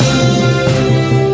嗯。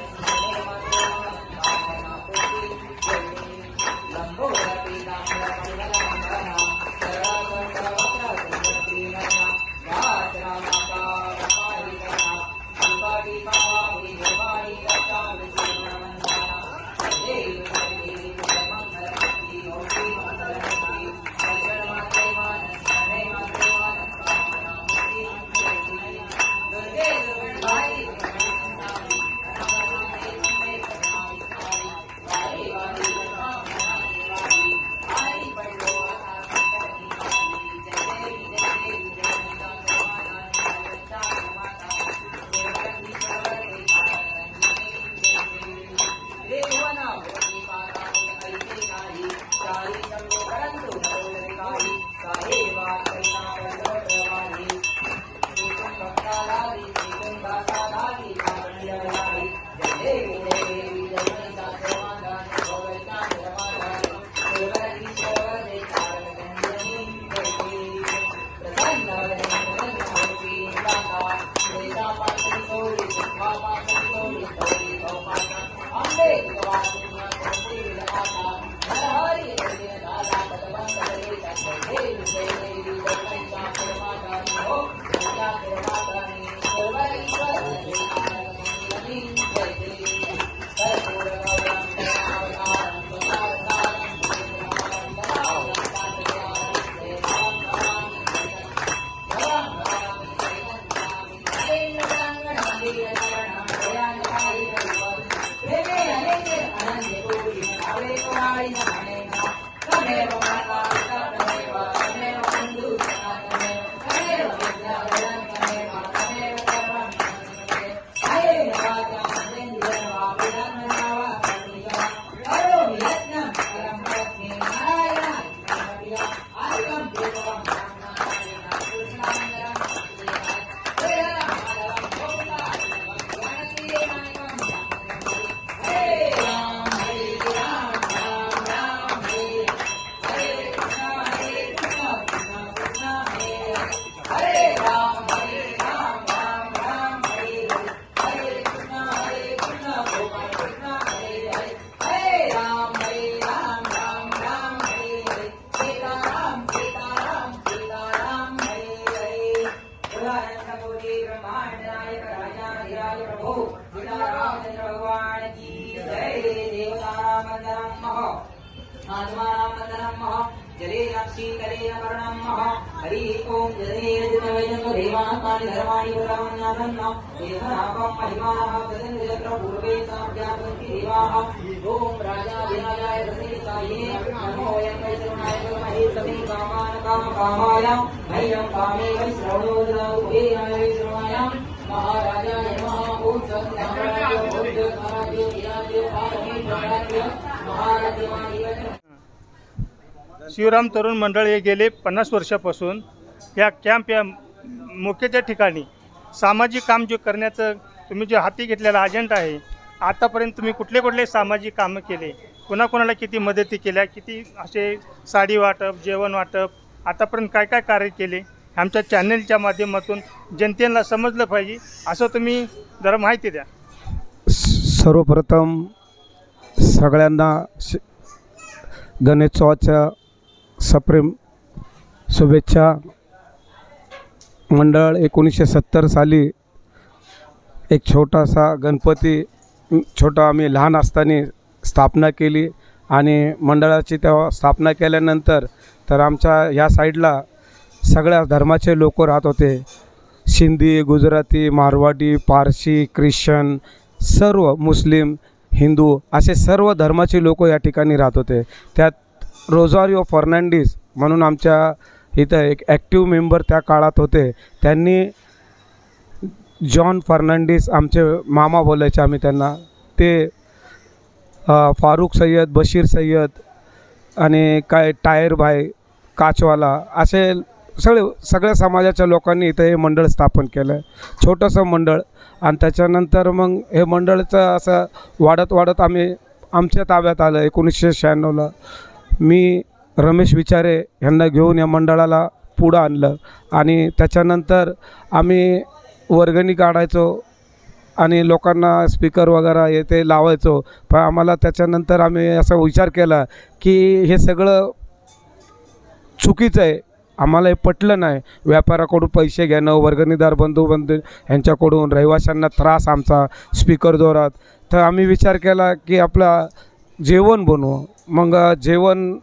शिवराम तरुण मंडळ हे गेले पन्नास वर्षापासून. या कॅम्प या मुख्याच्या ठिकाणी सामाजिक काम जे करण्याचं तुम्ही जे हाती घेतलेला अजेंडा आहे आतापर्यंत तुम्ही कुठले कुठले सामाजिक कामं केले? कोणाकोणाला किती मदती केल्या? किती असे साडी वाटप जेवण वाटप आतापर्यंत काय काय कार्य केले? आमच्या चॅनलच्या माध्यमातून जनतेला समजलं पाहिजे असं तुम्ही जरा माहिती द्या. सर्वप्रथम सगळ्यांना श गणेशोत्सवाच्या सप्रेम शुभेच्छा. मंडळ एकोणीसशे सत्तर साली एक छोटासा गणपती छोटा आम्ही लहान असताना स्थापना केली आणि मंडळाची तेव्हा स्थापना केल्यानंतर तर आमच्या ह्या साईडला सगळ्या धर्माचे लोक राहत होते. सिंधी गुजराती मारवाडी पारशी ख्रिश्चन सर्व मुस्लिम हिंदू असे सर्व धर्माचे लोक या ठिकाणी राहत होते. त्यात रोजारिओ फर्नांडिस म्हणून आमच्या इथं एक ॲक्टिव्ह मेंबर त्या काळात होते. त्यांनी जॉन फर्नांडिस आमचे मामा बोलायचे आम्ही त्यांना. ते अ, फारुख सय्यद बशीर सय्यद आणि काय टायर भाई काचवाला असे सगळे सगळ्या समाजाच्या लोकांनी इथं हे मंडळ स्थापन केलं आहे छोटंसं मंडळ आणि त्याच्यानंतर मग हे मंडळचं असं वाढत वाढत आम्ही आमच्या ताब्यात आलं एकोणीसशे शहाण्णवला. मी रमेश विचारे यांना घेऊन या मंडळाला पुढं आणलं. आणि त्याच्यानंतर आम्ही वर्गणी काढायचो आणि लोकांना स्पीकर वगैरे हे ते लावायचो. पण आम्हाला त्याच्यानंतर आम्ही असा विचार केला की हे सगळं चुकीचं आहे. आम्हाला हे पटलं नाही. व्यापाराकडून पैसे घेणं वर्गणीदार बंधू बंधू यांच्याकडून रहिवाशांना त्रास आमचा स्पीकर जोरात. तर आम्ही विचार केला की आपला जेवण बनवू. मग जेवण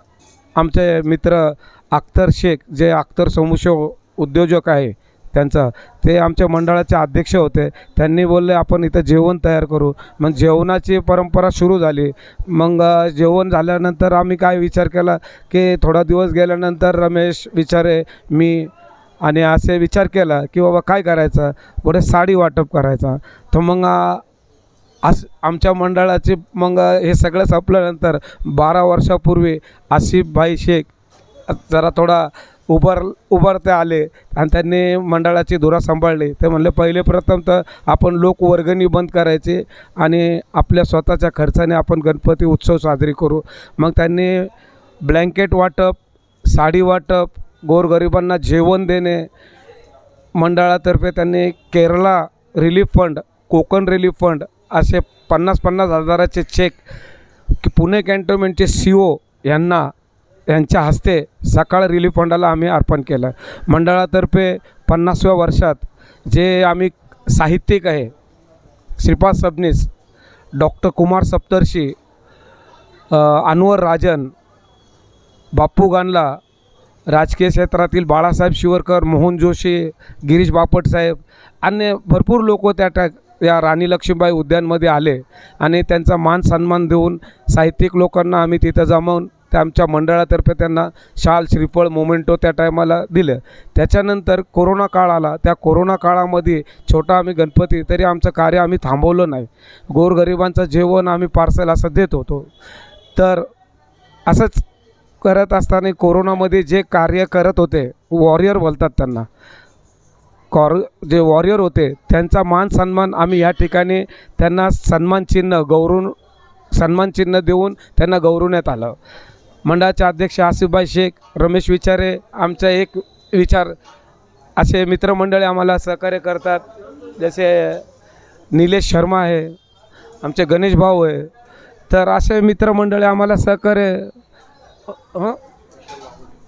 आमचे मित्र अख्तर शेख जे अख्तर समूह उद्योजक आहे त्यांचा. ते आमच्या मंडळाचे अध्यक्ष होते. त्यांनी बोलले आपण इथं जेवण तयार करू. मग जेवणाची परंपरा सुरू झाली. मग जेवण झाल्यानंतर आम्ही काय विचार केला की थोडा दिवस गेल्यानंतर रमेश विचारे मी आणि असे विचार केला की बाबा काय करायचं? पुढे साडी वाटप करायचा. तर मग अस आमच्या मंडळाचे मग हे सगळं संपल्यानंतर बारा वर्षापूर्वी आसिफभाई शेख जरा थोडा उभार उभारते आले आणि त्यांनी मंडळाची धुरा सांभाळली. ते म्हणले पहिले प्रथम तर आपण लोक वर्गणी बंद करायचे आणि आपल्या स्वतःच्या खर्चाने आपण गणपती उत्सव साजरी करू. मग त्यांनी ब्लँकेट वाटप साडी वाटप गोरगरिबांना जेवण देणे मंडळातर्फे त्यांनी Kerala relief fund Konkan relief fund असे पन्नास पन्नास हजाराचे चेक की पुणे कॅन्टोन्मेंटचे सी ओ यांना यांच्या हस्ते सकाळ रिलीफ फंडाला आम्ही अर्पण केलं. मंडळातर्फे पन्नासव्या वर्षात जे आम्ही साहित्यिक आहे श्रीपाद सबनीस डॉक्टर कुमार सप्तर्षी अनवर राजन बाप्पू गानला राजकीय क्षेत्रातील बाळासाहेब शिवरकर मोहन जोशी गिरीश बापट साहेब अन्य भरपूर लोक त्या टा या राणी लक्ष्मीबाई उद्यानमध्ये आले आणि त्यांचा मान सन्मान देऊन साहित्यिक लोकांना आम्ही तिथं जमावून त्या आमच्या मंडळातर्फे त्यांना शाल श्रीफळ मोमेंटो त्या टायमाला दिलं. त्याच्यानंतर कोरोना काळ आला. त्या कोरोना काळामध्ये छोटा आम्ही गणपती तरी आमचं कार्य आम्ही थांबवलं नाही. गोरगरिबांचं जेवण आम्ही पार्सल असं देत होतो. तर असंच करत असताना कोरोनामध्ये जे कार्य करत होते वॉरियर बोलतात त्यांना. कॉर जे वॉरियर होते त्यांचा मान सन्मान आम्ही या ठिकाणी त्यांना सन्मानचिन्ह गौरव देऊन त्यांना गौरवण्यात आलं. मंडळाचे अध्यक्ष आसिफभाई शेख रमेश विचारे आमचा एक विचार असे मित्रमंडळे आम्हाला सहकार्य करतात. जसे निलेश शर्मा आहे आमचे गणेश भाऊ आहे तर असे मित्रमंडळी आम्हाला सहकार्य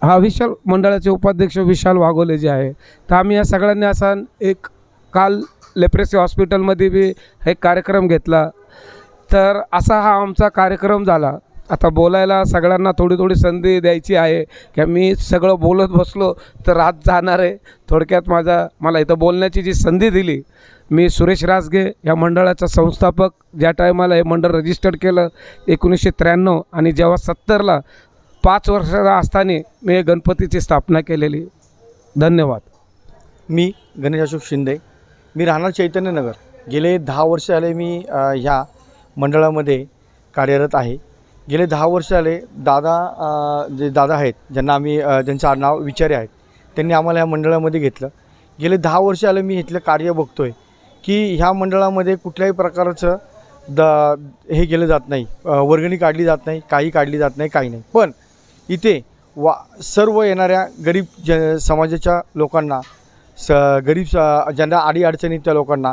हा विशाल मंडळाचे उपाध्यक्ष विशाल वाघोले जे आहे तर आम्ही या सगळ्यांनी असा एक काल लेप्रेसी हॉस्पिटलमध्ये बी एक कार्यक्रम घेतला. तर असा हा आमचा कार्यक्रम झाला. आता बोलायला सगळ्यांना थोडी थोडी संधी द्यायची आहे. की मी सगळं बोलत बसलो तर रात जाणार आहे. थोडक्यात माझा मला इथं बोलण्याची जी संधी दिली मी सुरेश रासगे या मंडळाचा संस्थापक ज्या टायमाला हे मंडळ रजिस्टर्ड केलं एकोणीसशे त्र्याण्णव आणि जेव्हा सत्तरला पाच वर्षाचा असताना मी गणपतीची स्थापना केलेली. धन्यवाद. मी गणेश अशोक शिंदे. मी राहणार चैतन्यनगर. गेले दहा वर्ष झाले मी ह्या मंडळामध्ये कार्यरत आहे. गेले दहा वर्ष झाले दादा जे दादा आहेत ज्यांना आम्ही ज्यांचं नाव विचारे आहेत त्यांनी आम्हाला ह्या मंडळामध्ये घेतलं. गेले दहा वर्ष आलं मी इथलं कार्य बघतो आहे की ह्या मंडळामध्ये कुठल्याही प्रकारचं द हे केलं जात नाही. वर्गणी काढली जात नाही काही काढली जात नाही काही नाही. पण इथे वा सर्व येणाऱ्या गरीब ज समाजाच्या लोकांना स गरीब स ज्यांना अडीअडचणीत त्या लोकांना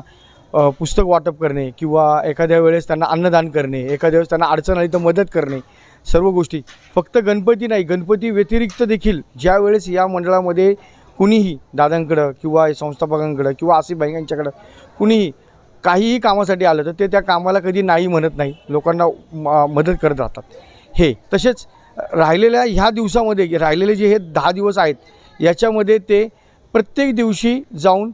पुस्तक वाटप करणे किंवा एखाद्या वेळेस त्यांना अन्नदान करणे एखाद्या वेळेस त्यांना अडचण आली तर मदत करणे सर्व गोष्टी. फक्त गणपती नाही गणपती व्यतिरिक्त देखील ज्या वेळेस या मंडळामध्ये कुणीही दादांकडं किंवा संस्थापकांकडं किंवा आसिफ भाई यांच्याकडं कुणीही काहीही कामासाठी आलं तर ते त्या कामाला कधी नाही म्हणत नाही. लोकांना म मदत करत राहतात. हे तसेच राहिलेल्या ह्या दिवसामध्ये राहिलेले जे हे दहा दिवस आहेत याच्यामध्ये ते प्रत्येक दिवशी जाऊन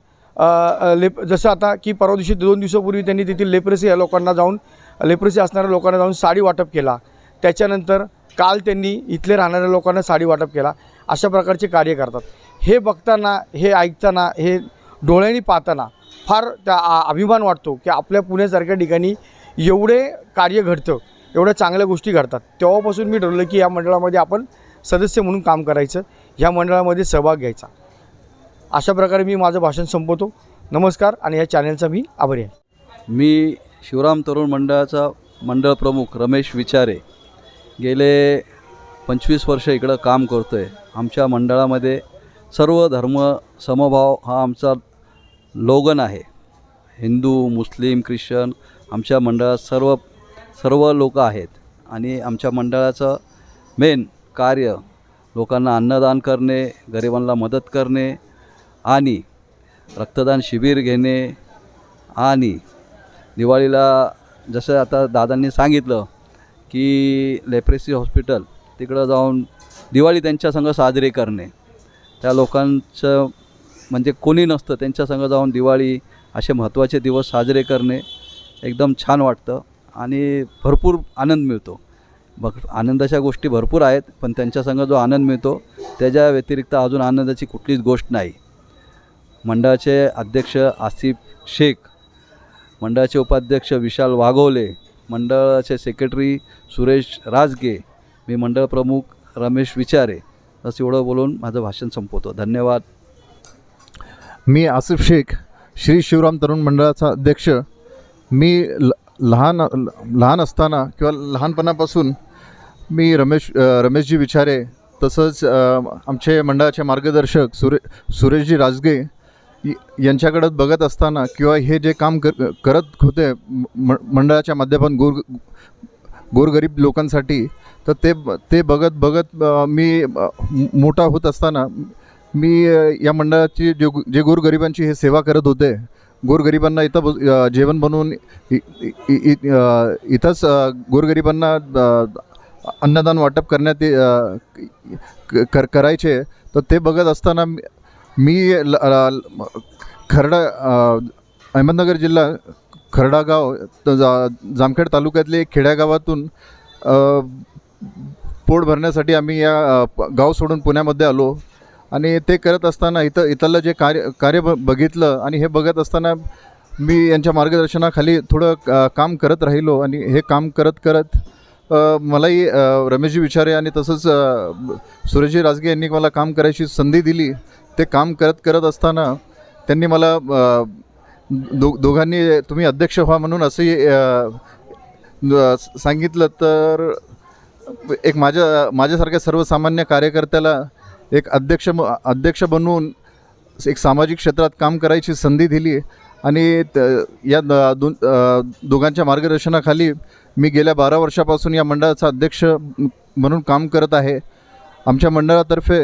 लेप जसं आता की परवा दिवशी दोन दिवसापूर्वी त्यांनी तेथील लेप्रेसी या लोकांना जाऊन लेप्रेसी असणाऱ्या लोकांना जाऊन साडी वाटप केला. त्याच्यानंतर काल त्यांनी इथले राहणाऱ्या लोकांना साडी वाटप केला. अशा प्रकारचे कार्य करतात. हे बघताना हे ऐकताना हे डोळ्यांनी पाहताना फार त्या आ- अभिमान वाटतो की आपल्या पुण्यासारख्या ठिकाणी एवढे कार्य घडतं. एवढ्या चांगल्या गोष्टी घडतात. तेव्हापासून मी ठरवलं की या मंडळामध्ये आपण सदस्य म्हणून काम करायचं ह्या मंडळामध्ये सहभाग घ्यायचा. अशा प्रकारे मी माझं भाषण संपवतो. नमस्कार आणि या चॅनलचा मी आभारी आहे. मी शिवराम तरुण मंडळाचा मंडळ प्रमुख रमेश विचारे गेले पंचवीस वर्ष इकडं काम करतो आहे आमच्या मंडळामध्ये सर्व धर्म समभाव हा आमचा लोगन आहे. हिंदू मुस्लिम ख्रिश्चन आमच्या मंडळात सर्व सर्व लोक आहेत आणि आमच्या मंडळाचं मेन कार्य लोकांना अन्नदान करणे गरिबांना मदत करणे आणि रक्तदान शिबिर घेणे आणि दिवाळीला जसं आता दादांनी सांगितलं की लेप्रेसी हॉस्पिटल तिकडं जाऊन दिवाळी त्यांच्यासंग साजरे साजरी करणे. त्या लोकांचं म्हणजे कोणी नसतं त्यांच्यासंग जाऊन दिवाळी असे महत्त्वाचे दिवस साजरे करणे. एकदम छान वाटतं. आणि भरपूर आनंद मिळतो. बघ आनंदाच्या गोष्टी भरपूर आहेत पण त्यांच्यासंग जो आनंद मिळतो त्याच्या व्यतिरिक्त अजून आनंदाची कुठलीच गोष्ट नाही. मंडळाचे अध्यक्ष आसिफ शेख मंडळाचे उपाध्यक्ष विशाल वाघोले मंडळाचे सेक्रेटरी सुरेश राजगे मी मंडळ प्रमुख रमेश विचारे असं एवढं बोलून माझं भाषण संपवतो. धन्यवाद. मी आसिफ शेख श्री शिवराम तरुण मंडळाचा अध्यक्ष. मी ल लहान लहान असताना किंवा लहानपणापासून मी रमेश रमेशजी विचारे तसंच आमचे मंडळाचे मार्गदर्शक सुरे सुरेशजी राजगे यांच्याकडं बघत असताना किंवा हे जे काम कर करत होते म मंडळाच्या माध्यमातून गोर गोरगरीब लोकांसाठी तर ते ते बघत बघत मी मोठा होत असताना मी या मंडळाची जे जे गोरगरिबांची हे सेवा करत होते गोरगरिबांना इथं बस- जेवण बनवून इ- इ- इथंच गोरगरिबांना अन्नदान वाटप करण्यात ये- क- कर करायचे. तर ते बघत असताना मी- ल- खरडा अहमदनगर जिल्हा खरडा गाव जा- जामखेड तालुक्यातले खेड्यागावातून पोट भरण्यासाठी आम्ही या गाव सोडून पुण्यामध्ये आलो. आणि ते करत असताना इथं इथलं जे कार्य कार्य ब बघितलं आणि हे बघत असताना मी यांच्या मार्गदर्शनाखाली थोडं काम करत राहिलो आणि हे काम करत करत मलाही रमेशजी विचारे आणि तसंच सुरेशजी राजगे यांनी मला काम करायची संधी दिली. ते काम करत करत असताना त्यांनी मला दो दोघांनी तुम्ही अध्यक्ष व्हा म्हणून असंही सांगितलं तर एक माझ्या माझ्यासारख्या सर्वसामान्य कार्यकर्त्याला एक अध्यक्ष म- अध्यक्ष बनवून एक सामाजिक क्षेत्रात काम करायची संधी दिली आणि त- या द- दोन दोघांच्या मार्गदर्शनाखाली मी गेल्या बारा वर्षापासून या मंडळाचा अध्यक्ष म्हणून काम करत आहे. आमच्या मंडळातर्फे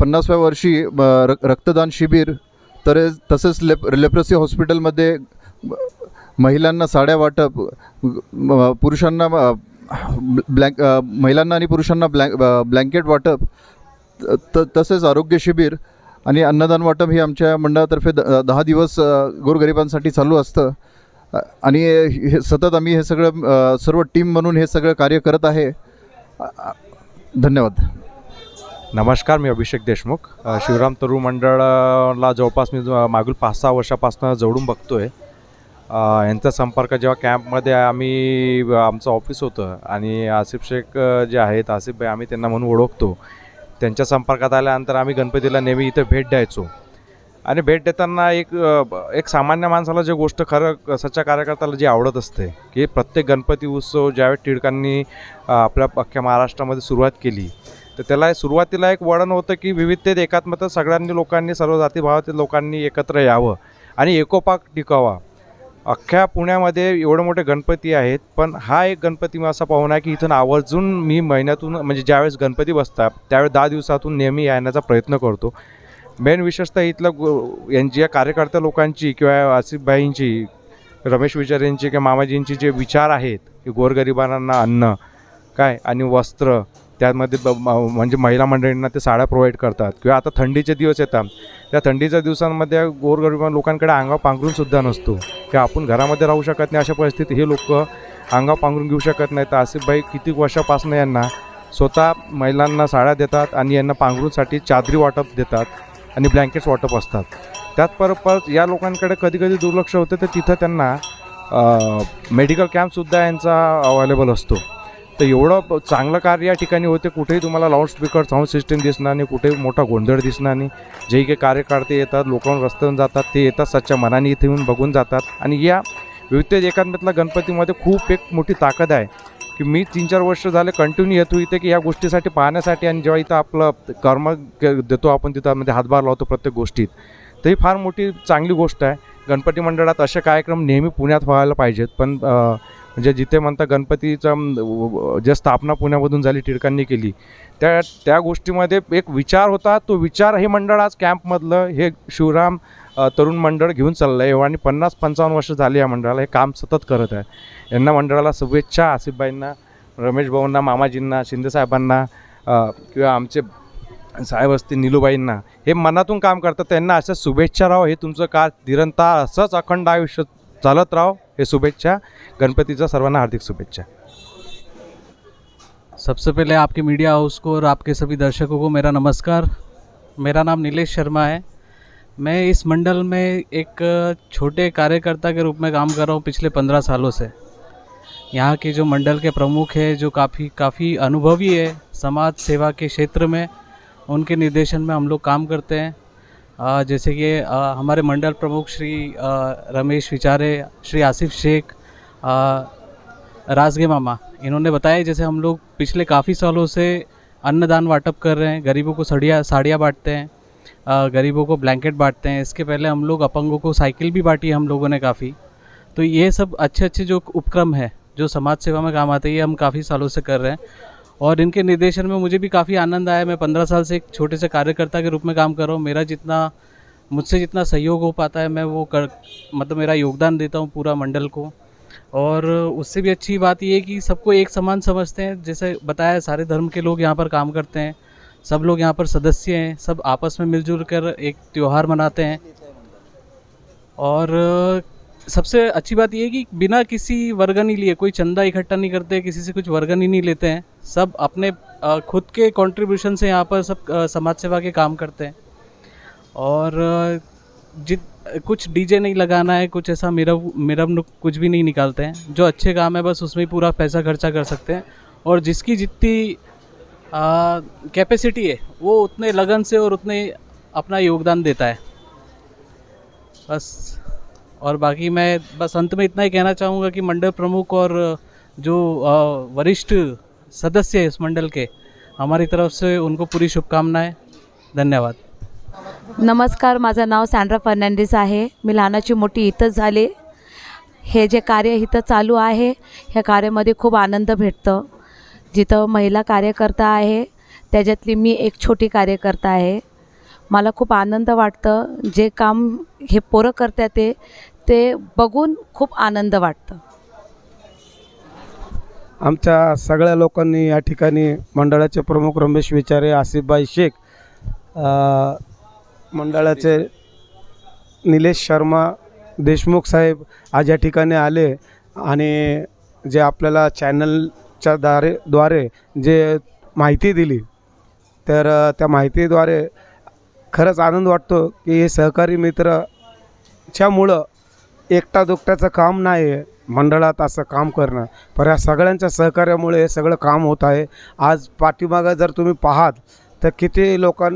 पन्नासव्या वर्षी र रक्तदान शिबिर तर तसेच लेप लेप्रसी हॉस्पिटलमध्ये महिलांना साड्या वाटप पुरुषांना ब्लँक महिलांना आणि पुरुषांना ब्लँक ब्लँकेट वाटप त- त तसेच आरोग्य शिबिर आणि अन्नदान वाटप हे आमच्या मंडळातर्फे द दहा दिवस गोरगरिबांसाठी चालू असतं. आणि हे सतत आम्ही हे सगळं सर्व टीम म्हणून हे सगळं कार्य करत आहे. धन्यवाद. नमस्कार मी अभिषेक देशमुख. शिवराम तरुण मंडळाला जवळपास मी मागील पाच सहा वर्षापासून जवळून बघतो आहे यांचा संपर्क जेव्हा कॅम्पमध्ये आम्ही आमचं ऑफिस होतं आणि आसिफ शेख जे आहेत आसिफ भाई आम्ही त्यांना म्हणून ओळखतो. त्यांच्या संपर्कात आल्यानंतर आम्ही गणपतीला नेहमी इथं भेट द्यायचो. आणि भेट देताना एक एक सामान्य माणसाला जे गोष्ट खरं सच्च्या कार्यकर्त्याला जी आवडत असते की प्रत्येक गणपती उत्सव ज्यावेळेस टिळकांनी आपल्या अख्ख्या महाराष्ट्रामध्ये सुरुवात केली तर त्याला सुरुवातीला एक वळण होतं की विविधतेत एकात्मता सगळ्यांनी लोकांनी सर्व जातीभावातील लोकांनी एकत्र यावं आणि एकोपाक टिकावा. अख्ख्या पुण्यामध्ये एवढे मोठे गणपती आहेत पण हा एक गणपती मी असा पाहून आहे की इथून आवर्जून मी महिन्यातून म्हणजे ज्यावेळेस गणपती बसतात त्यावेळेस दहा दिवसातून नेहमी येण्याचा प्रयत्न करतो. मेन विशेषतः इथलं यांची या कार्यकर्त्या लोकांची किंवा आसिफबाईंची रमेश विचारेंची किंवा मामाजींची जे विचार आहेत की गोरगरिबांना अन्न काय? आणि वस्त्र त्यामध्ये ब म्हणजे महिला मंडळींना ते साड्या प्रोव्हाइड करतात. किंवा आता थंडीचे दिवस येतात. त्या थंडीच्या दिवसांमध्ये गोरगरिबा लोकांकडे अंगावर पांघरूनसुद्धा नसतो. की आपण घरामध्ये राहू शकत नाही अशा परिस्थितीत हे लोक अंगावर पांघरून घेऊ शकत नाही तर आसिफबाई किती वर्षापासून यांना स्वतः महिलांना साड्या देतात आणि यांना पांघरूनसाठी चादरी वाटप देतात आणि ब्लँकेट्स वाटप असतात त्याचबरोबर या लोकांकडे कधी कधी दुर्लक्ष होतं तर तिथं त्यांना मेडिकल कॅम्पसुद्धा यांचा अवेलेबल असतो. तर एवढं चांगलं कार्य या ठिकाणी होते. कुठेही तुम्हाला लाऊडस्पीकर साऊंड सिस्टीम दिसणार नाही कुठेही मोठा गोंधळ दिसणार नाही. जे काही कार्यकर्ते येतात लोकांवर रस्त्यावरून जातात ते येतात सच्च्या मनाने इथे येऊन बघून जातात. आणि या विविध एकात्मतला गणपतीमध्ये खूप एक मोठी ताकद आहे की मी तीन चार वर्ष झाले कंटिन्यू येतो इथे की या गोष्टीसाठी पाहण्यासाठी आणि जेव्हा इथं आपलं कर्म क- देतो आपण तिथं म्हणजे हातभार लावतो प्रत्येक गोष्टीत तर ही फार मोठी चांगली गोष्ट आहे. गणपती मंडळात असे कार्यक्रम नेहमी पुण्यात व्हायला पाहिजेत. पण म्हणजे जिथे म्हणता गणपतीचं ज्या जे स्थापना पुण्यामधून झाली टिळकांनी केली त्या त्या गोष्टीमध्ये एक विचार होता. तो विचार हे मंडळ आज कॅम्पमधलं हे शिवराम तरुण मंडळ घेऊन चाललं आहे हो, आणि पन्नास पंचावन्न वर्ष झाली या मंडळाला. हे काम सतत करत आहे. यांना मंडळाला शुभेच्छा आसिफबाईंना रमेश भाऊंना मामाजींना शिंदेसाहेबांना किंवा आमचे साहेब असतील निलूबाईंना. हे मनातून काम करतात. त्यांना अशा शुभेच्छा राहो. हे तुमचं का निरंतर असंच अखंड आयुष्य चालत राहो. हे शुभेच्छा. गणपतीच्या सर्वांना हार्दिक शुभेच्छा. सबसे पहले आपके मीडिया हाउस को और आपके सभी दर्शकों को मेरा नमस्कार. मेरा नाम नीलेश शर्मा है. मैं इस मंडल में एक छोटे कार्यकर्ता के रूप में काम कर रहा हूँ पिछले पंद्रह सालों से. यहाँ के जो मंडल के प्रमुख है, जो काफ़ी काफ़ी अनुभवी है, समाज सेवा के क्षेत्र में, उनके निर्देशन में हम लोग काम करते हैं. जैसे कि हमारे मंडल प्रमुख श्री रमेश, विचारे, श्री आसिफ शेख राजगे मामा, इन्होंने बताया जैसे हम लोग पिछले काफ़ी सालों से अन्नदान वाटप कर रहे हैं, गरीबों को सड़िया, साड़ियाँ बांटते हैं गरीबों को ब्लैंकेट बांटते हैं, इसके पहले हम लोग अपंगों को साइकिल भी बांटी है हम लोगों ने काफ़ी। तो ये सब अच्छे अच्छे जो उपक्रम है, जो समाज सेवा में काम आते हैं, ये हम काफ़ी सालों से कर रहे हैं। और इनके निर्देशन में मुझे भी काफ़ी आनंद आया। मैं पंद्रह साल से एक छोटे से कार्यकर्ता के रूप में काम कर रहा हूँ। मेरा जितना, मुझसे जितना सहयोग हो पाता है, मैं वो कर मतलब मेरा योगदान देता हूँ पूरा मंडल को। और उससे भी अच्छी बात ये है कि सबको एक समान समझते हैं। जैसे बताया, सारे धर्म के लोग यहाँ पर काम करते हैं। सब लोग यहाँ पर सदस्य हैं। सब आपस में मिलजुल कर एक त्यौहार मनाते हैं। और सबसे अच्छी बात ये है कि बिना किसी वर्गनी लिए, कोई चंदा इकट्ठा नहीं करते, किसी से कुछ वर्गन ही नहीं लेते हैं। सब अपने खुद के कंट्रीब्यूशन से यहाँ पर सब समाज सेवा के काम करते हैं। और जित, कुछ डीजे नहीं लगाना है, कुछ ऐसा मेरा मेरा कुछ भी नहीं निकालते हैं। जो अच्छे काम है, बस उसमें पूरा पैसा खर्चा कर सकते हैं। और जिसकी जितनी कैपेसिटी है, वो उतने लगन से और उतने अपना योगदान देता है। बस। और बाकी मैं बस अंत में इतना ही कहना चाहूँगा कि मंडल प्रमुख और जो वरिष्ठ सदस्य है इस मंडल के हमारी तरफ से उनको पूरी शुभकामनाएं। धन्यवाद। नमस्कार माझं नाव सँड्रा फर्नांडिस आहे. मी लहानाची मोठी इथंच झाले. हे जे कार्य इथं चालू आहे ह्या कार्यामध्ये खूप आनंद भेटतं. जिथं महिला कार्यकर्ता आहे त्याच्यातली मी एक छोटी कार्यकर्ता आहे. मला खूप आनंद वाटतं. जे काम हे पोरं करतात ते ते बघून खूप आनंद वाटतं. आमच्या सगळ्या लोकांनी या ठिकाणी मंडळाचे प्रमुख रमेश विचारे आसिफबाई शेख अ, मंडळाचे निलेश शर्मा देशमुख साहेब आज या ठिकाणी आले आणि जे आपल्याला चॅनलच्या द्वारे द्वारे जे माहिती दिली तर अ, त्या माहितीद्वारे खरंच आनंद वाटतो की हे सहकारी मित्रच्यामुळं एकटा दुकट्याचं काम नाही आहे. मंडळात असं काम करणं. पर या सगळ्यांच्या सहकार्यामुळे हे सगळं काम होत आहे. आज पाठीमागं जर तुम्ही पाहात तर किती लोकां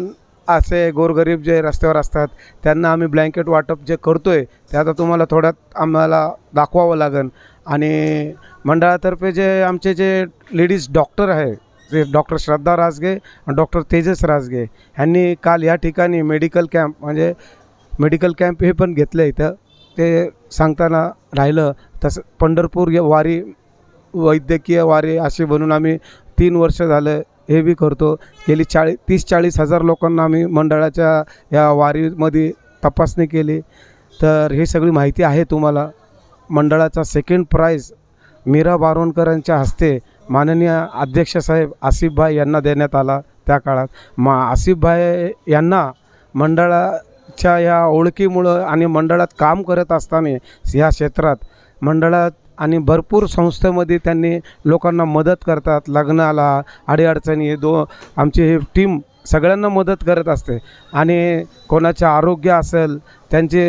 असे गोरगरीब जे रस्त्यावर असतात त्यांना आम्ही ब्लँकेट वाटप जे करतो आहे ते आता तुम्हाला थोड्यात आम्हाला दाखवावं लागेल. आणि मंडळातर्फे जे आमचे जे लेडीज डॉक्टर आहे जे डॉक्टर श्रद्धा राजगे आणि डॉक्टर तेजस राजगे ह्यांनी काल या ठिकाणी मेडिकल कॅम्प म्हणजे मेडिकल कॅम्प हे पण घेतलं इथं. ते सांगताना राहिलं तसं पंढरपूर या वारी वैद्यकीय वारी असे बनून आम्ही तीन वर्ष झालं हे बी करतो. गेली चाळीस तीस चाळीस हजार लोकांना आम्ही मंडळाच्या या वारीमध्ये तपासणी केली. तर ही सगळी माहिती आहे तुम्हाला. मंडळाचा सेकंड प्राईज मीरा बारोणकरांच्या हस्ते माननीय अध्यक्षसाहेब आसिफभाई यांना देण्यात आला त्या काळात. मा आसिफभाई यांना मंडळा च्या या ओळखीमुळं आणि मंडळात काम करत असताना ह्या क्षेत्रात मंडळात आणि भरपूर संस्थेमध्ये त्यांनी लोकांना मदत करतात. लग्नाला अडीअडचणी दो आमची ही टीम सगळ्यांना मदत करत असते. आणि कोणाचे आरोग्य असेल त्यांचे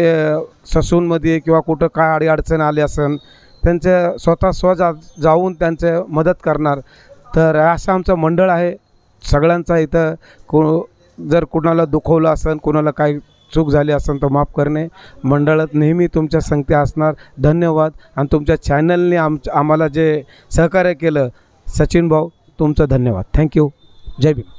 ससूनमध्ये किंवा कुठं काय अडीअडचण आली असेल त्यांचे स्वतः स्व जा जाऊन त्यांचे मदत करणार. तर असं आमचं मंडळ आहे. सगळ्यांचा इथं को जर कुणाला दुखवलं असेल कुणाला काही चूक झाली असेल तर माफ करणे. मंडळात नेहमी तुमच्या संगती असणार. धन्यवाद. आणि तुमच्या चॅनलने आम आम्हाला जे सहकार्य केलं सचिन भाऊ तुमचं धन्यवाद. थँक्यू जय भीम.